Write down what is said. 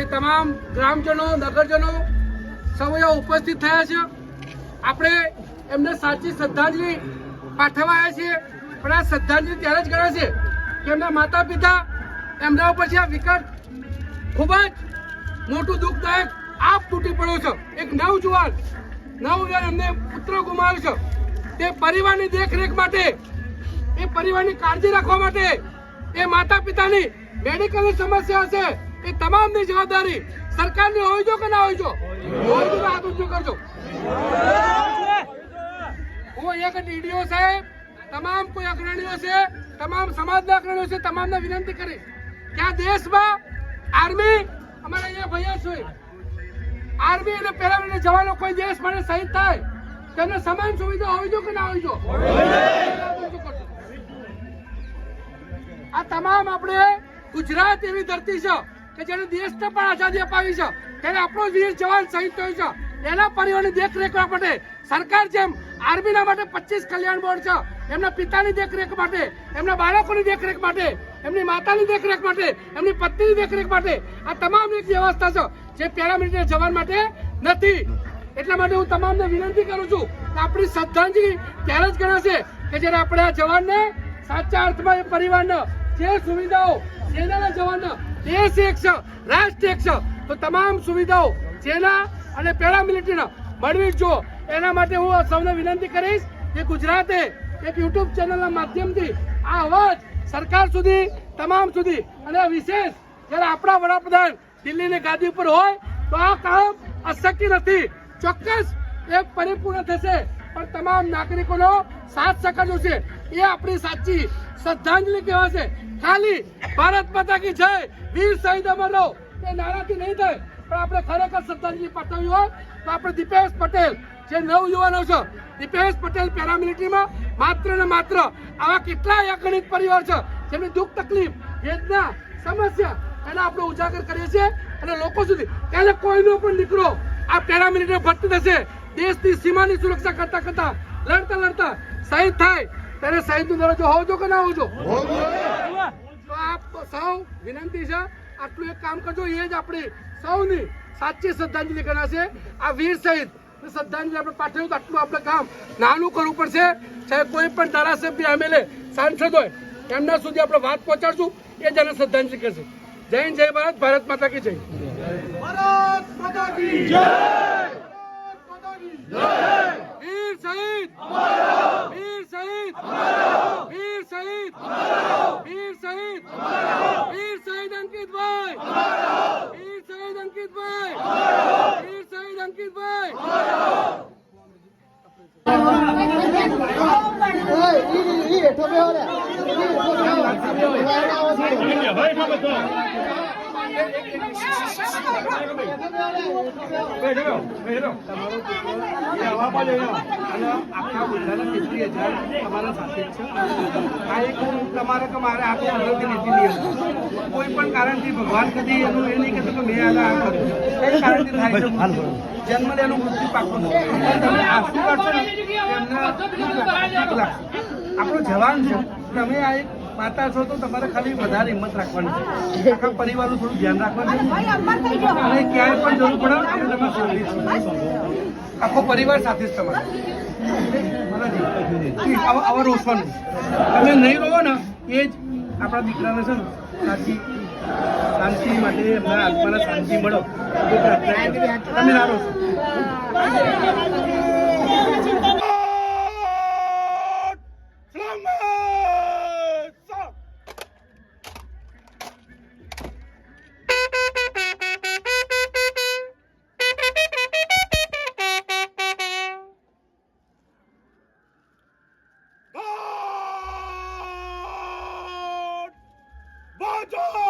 કે તમામ ગ્રામજનો, નગરજનો સૌ ઉપસ્થિત થયા છે. આપણે એમને સાચી શ્રદ્ધાંજલિ પાઠવવા આવ્યા છીએ. પણ આ શ્રદ્ધાંજલિ ત્યારે જ ગણાશે કે એમના માતા પિતા એમના ઉપર છે આ વિકટ ખૂબ જ મોટું દુઃખદાયક આપ તૂટી પડ્યો છે. એક નવજુવાન નવજુવાન એમને પુત્ર ગુમાવ્યો છે. તે પરિવારની દેખરેખ માટે, એ પરિવારની કાળજી રાખવા માટે એ માતા પિતાની મેડિકલની સમસ્યા હશે. એ તમામની જવાબદારી સરકારની હોવી જો કે ના હોવી જો? હોવી જો હાથ ઊંચો કરજો. હું એક ડીડીઓ સાહેબ, તમામ કોઈ અગ્રણીઓ છે, તમામ સમાજના અગ્રણીઓ છે, તમામને વિનંતી કરીશ. કે આ દેશમાં આર્મી, અમારે અહીંયા ભૈયા છે. આર્મી અને પેરામિલિટરી જવાનો કોઈ દેશ માટે શહીદ થાય, તેમને સમાન સુવિધા હોવી જો કે ના હોવી જો? આ તમામ આપણે ગુજરાત એવી ધરતી છે. કે જેને દેશને પણ આઝાદી અપાવી છે, ત્યારે આપણો વીર જવાન શહીદ થયો છે. એના પરિવારની દેખરેખ માટે સરકાર જેમ આર્મીના માટે પચીસ કલ્યાણ બોર્ડ છે, એમના પિતાની દેખરેખ માટે, એમના બાળકોની દેખરેખ માટે, એમની માતાની દેખરેખ માટે, એમની પત્નીની દેખરેખ માટે આ તમામ એક વ્યવસ્થા છે, જે પેરામિલિટરી જવાન માટે નથી. એટલા માટે હું તમામને વિનંતી કરું છું કે આપણી શ્રદ્ધાંજલિ ત્યારે જ ગણાશે કે જ્યારે આપણે આ જવાનને સાચા અર્થમાં એ પરિવારને જે સુવિધાઓ સેનાના જવાનના દેશ એક છે, રાષ્ટ્ર એક તો તમામ સુવિધાઓ સેના અને પેરામિલિટરીના મળવી જો એના માટે હું સૌને વિનંતી કરીશ કે ગુજરાતે એક યુટ્યુબ ચેનલના માધ્યમથી આ અવાજ સરકાર સુધી, તમામ સુધી, અને વિશેષ જ્યારે આપણા વડાપ્રધાન દિલ્હીની ગાદી ઉપર હોય, તો આ કામ અશક્ય નથી. ચોક્કસ એ પરિપૂર્ણ થશે. પણ તમામ નાગરિકોનો સાથ સહકાર છે. એ આપણી સાચી શ્રદ્ધાંજલિ કહેવાશે ખાલી ભારત માતા કી જય, વીર શહીદ અમરો એ નારાથી નહીં થાય, પણ આપણે ખરેખર શ્રદ્ધાંજલિ પાઠવી હોય તો આપણે દીપેશ પટેલ, જે નવ યુવાનો છે, દીપેશ પટેલ પેરામિલિટરીમાં માત્ર ને માત્ર આવા કેટલાય અગણિત પરિવાર છે, જેમની દુઃખ, તકલીફ, વેદના, સમસ્યા એને આપણે ઉજાગર કરીએ છીએ અને લોકો સુધી ત્યારે કોઈનો પણ દીકરો આ પેરામિલિટરી ભરતી થશે દેશની સીમાની સુરક્ષા કરતા કરતા લડતા લડતા શહીદ થાય. ત્યારે શહીદનો દરજ્જો હોવો જો કે ના હોવો તો આપ સૌ વિનંતી છે આટલું એક કામ કરજો એ જ આપણી સૌની સાચી શ્રદ્ધાંજલિ ગણાશે. આ વીર શહીદ શ્રદ્ધાંજલિ આપણે પાઠવ્યું તો આટલું આપણે કામ નાનું કરવું પડશે. ચાહે કોઈ પણ ધારાસભ્ય એમએલએ સાંસદ હોય એમના સુધી આપણે વાત પહોંચાડશું. એ જ એને શ્રદ્ધાંજલિ કરશે જય જય ભારત ભારત માતા કી જય. ભારત માતા કી જય વીર શહીદ વીર શહીદ વીર શહીદ વીર શહીદ વીર શહીદ અંકિતભાઈ વીર શહીદ અંકિતભાઈ વીર શહીદ અંકિતભાઈ આખા બધાના કેટલી હજાર તમારા છે આ એક તમારે કે આખું અંદરથી નીતિ નિયમ કોઈ પણ કારણથી ભગવાન કદી એનું એ નહીં કહેતું કે મેં આને આ કર્યું એક કારણથી થાય છે જન્મ એનું મૃત્યુ પાકું તમે આશુ કરશો એમને આપણો જવાન છે. તમે આ એક માતા છો તો તમારે ખાલી વધારે હિંમત રાખવાની છે. આખા પરિવારનું થોડું ધ્યાન રાખવાનું છે. અને ક્યાંય પણ જરૂર પડે આપણે તમે સાંભળી આખો પરિવાર સાથે જ તમારે. આવા રોશવાનું. તમે નહીં રહો ને એ જ આપણા દીકરાને છે ને સાચી શાંતિ માટે એમના આત્માને શાંતિ મળો. તમે ના રોશો. Toronto!